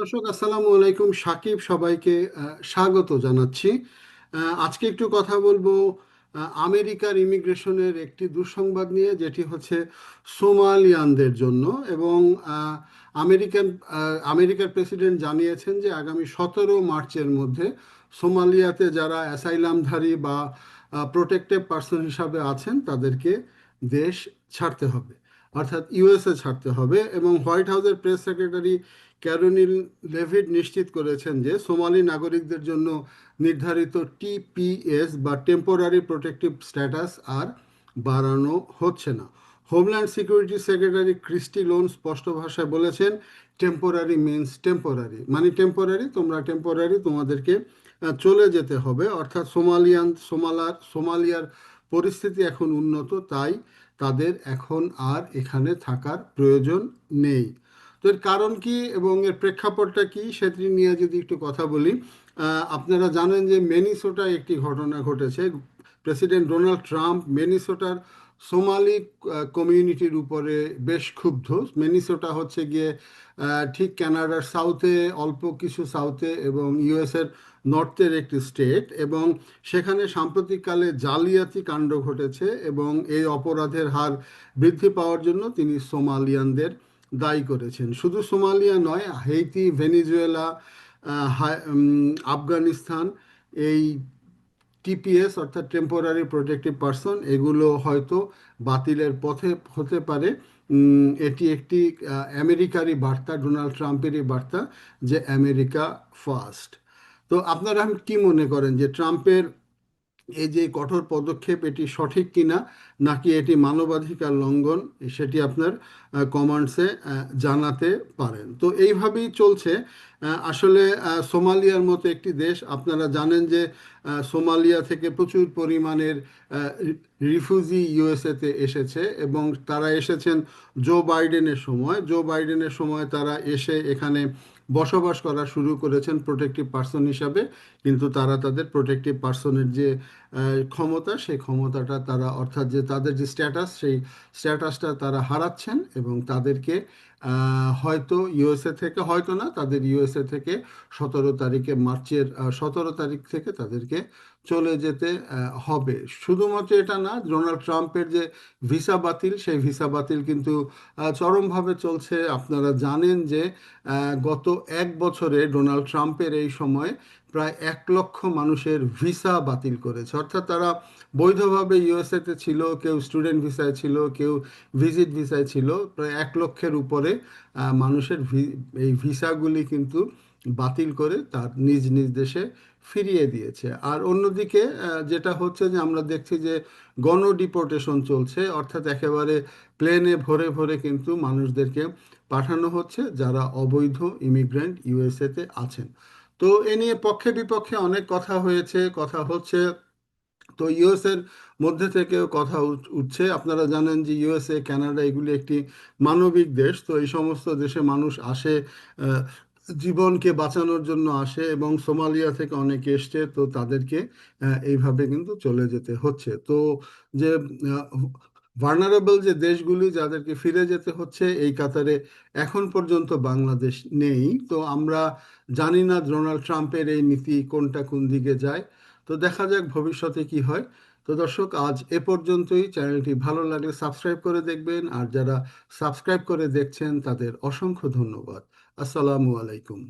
দর্শক, আসসালামু আলাইকুম। সাকিব সবাইকে স্বাগত জানাচ্ছি। আজকে একটু কথা বলব আমেরিকার ইমিগ্রেশনের একটি দুঃসংবাদ নিয়ে, যেটি হচ্ছে সোমালিয়ানদের জন্য এবং আমেরিকান আমেরিকার প্রেসিডেন্ট জানিয়েছেন যে আগামী সতেরো মার্চের মধ্যে সোমালিয়াতে যারা অ্যাসাইলামধারী বা প্রোটেক্টেড পার্সন হিসাবে আছেন, তাদেরকে দেশ ছাড়তে হবে। অর্থাৎ ইউএসএ ছাড়তে হবে এবং হোয়াইট হাউসের প্রেস সেক্রেটারি ক্যারোনিল লেভিড নিশ্চিত করেছেন যে সোমালি নাগরিকদের জন্য নির্ধারিত টিপিএস বা টেম্পোরারি প্রোটেক্টিভ স্ট্যাটাস আর বাড়ানো হচ্ছে না। Homeland security secretary Kristi Noem স্পষ্ট ভাষায় বলেছেন, টেম্পোরারি মিনস টেম্পোরারি মানে টেম্পোরারি তোমরা টেম্পোরারি তোমাদেরকে চলে যেতে হবে। অর্থাৎ সোমালিয়ান, সোমালার, সোমালিয়ার পরিস্থিতি এখন উন্নত, তাই তাদের এখন আর এখানে থাকার প্রয়োজন নেই। তো এর কারণ কি এবং এর প্রেক্ষাপটটা কি সেটি নিয়ে যদি একটু কথা বলি আপনারা জানেন যে মেনিসোটায় একটি ঘটনা ঘটেছে। প্রেসিডেন্ট ডোনাল্ড ট্রাম্প মেনিসোটার সোমালি কমিউনিটির উপরে বেশ ক্ষুব্ধ। মেনিসোটা হচ্ছে গিয়ে ঠিক কানাডার সাউথে অল্প কিছু সাউথে এবং ইউএসের নর্থের একটি স্টেট এবং সেখানে সাম্প্রতিককালে জালিয়াতি কাণ্ড ঘটেছে এবং এই অপরাধের হার বৃদ্ধি পাওয়ার জন্য তিনি সোমালিয়ানদের দায়ী করেছেন। শুধু সোমালিয়া নয়, হেইতি, ভেনিজুয়েলা আফগানিস্তান, এই টিপিএস অর্থাৎ টেম্পোরারি প্রোটেক্টিভ পারসন এগুলো হয়তো বাতিলের পথে হতে পারে। এটি একটি আমেরিকারই বার্তা, ডোনাল্ড ট্রাম্পেরই বার্তা যে আমেরিকা ফার্স্ট তো আপনারা কি মনে করেন যে ট্রাম্পের এই যে কঠোর পদক্ষেপ এটি সঠিক কিনা, নাকি এটি মানবাধিকার লঙ্ঘন, সেটি আপনার কমান্ডসে জানাতে পারেন। তো এইভাবেই চলছে। আসলে সোমালিয়ার মতো একটি দেশ, আপনারা জানেন যে সোমালিয়া থেকে প্রচুর পরিমাণের রিফিউজি ইউএসএতে এসেছে এবং তারা এসেছেন জো বাইডেনের সময়। জো বাইডেনের সময় তারা এসে এখানে বসবাস করা শুরু করেছেন প্রোটেক্টিভ পার্সন হিসাবে, কিন্তু তারা তাদের প্রোটেক্টিভ পার্সনের যে ক্ষমতা, সেই ক্ষমতাটা তারা, অর্থাৎ যে তাদের যে স্ট্যাটাস সেই স্ট্যাটাসটা তারা হারাচ্ছেন এবং তাদেরকে হয়তো ইউএসএ থেকে, হয়তো না, তাদের ইউএসএ থেকে সতেরো তারিখে মার্চের সতেরো তারিখ থেকে তাদেরকে চলে যেতে হবে। শুধুমাত্র এটা না, ডোনাল্ড ট্রাম্পের যে ভিসা বাতিল, সেই ভিসা বাতিল কিন্তু চরমভাবে চলছে। আপনারা জানেন যে গত এক বছরে ডোনাল্ড ট্রাম্পের এই সময় প্রায় এক লক্ষ মানুষের ভিসা বাতিল করেছে। অর্থাৎ তারা বৈধভাবে ইউএসএতে ছিল, কেউ স্টুডেন্ট ভিসায় ছিল, কেউ ভিজিট ভিসায় ছিল। প্রায় এক লক্ষের উপরে মানুষের এই ভিসাগুলি কিন্তু বাতিল করে তার নিজ নিজ দেশে ফিরিয়ে দিয়েছে। আর অন্যদিকে যেটা হচ্ছে যে আমরা দেখছি যে গণ ডিপোর্টেশন চলছে, অর্থাৎ একেবারে প্লেনে ভরে ভরে কিন্তু মানুষদেরকে পাঠানো হচ্ছে যারা অবৈধ ইমিগ্রেন্ট ইউএসএতে আছেন। তো এ নিয়ে পক্ষে বিপক্ষে অনেক কথা হয়েছে, কথা হচ্ছে। তো ইউএস এর মধ্যে থেকেও কথা উঠ- উঠছে। আপনারা জানেন যে ইউএসএ কানাডা এগুলি একটি মানবিক দেশ। তো এই সমস্ত দেশে মানুষ আসে জীবনকে বাঁচানোর জন্য আসে এবং সোমালিয়া থেকে অনেকে এসছে। তো তাদেরকে এইভাবে কিন্তু চলে যেতে হচ্ছে। তো যে ভার্নারেবল যে দেশগুলি যাদেরকে ফিরে যেতে হচ্ছে, এই কাতারে এখন পর্যন্ত বাংলাদেশ নেই। তো আমরা জানি না ডোনাল্ড ট্রাম্পের এই নীতি কোনটা কোন দিকে যায়। তো দেখা যাক ভবিষ্যতে কি হয়। তো দর্শক, আজ এ পর্যন্তই। চ্যানেলটি ভালো লাগলে সাবস্ক্রাইব করে দেখবেন। আর যারা সাবস্ক্রাইব করে দেখছেন, তাদের অসংখ্য ধন্যবাদ। আসসালামু আলাইকুম।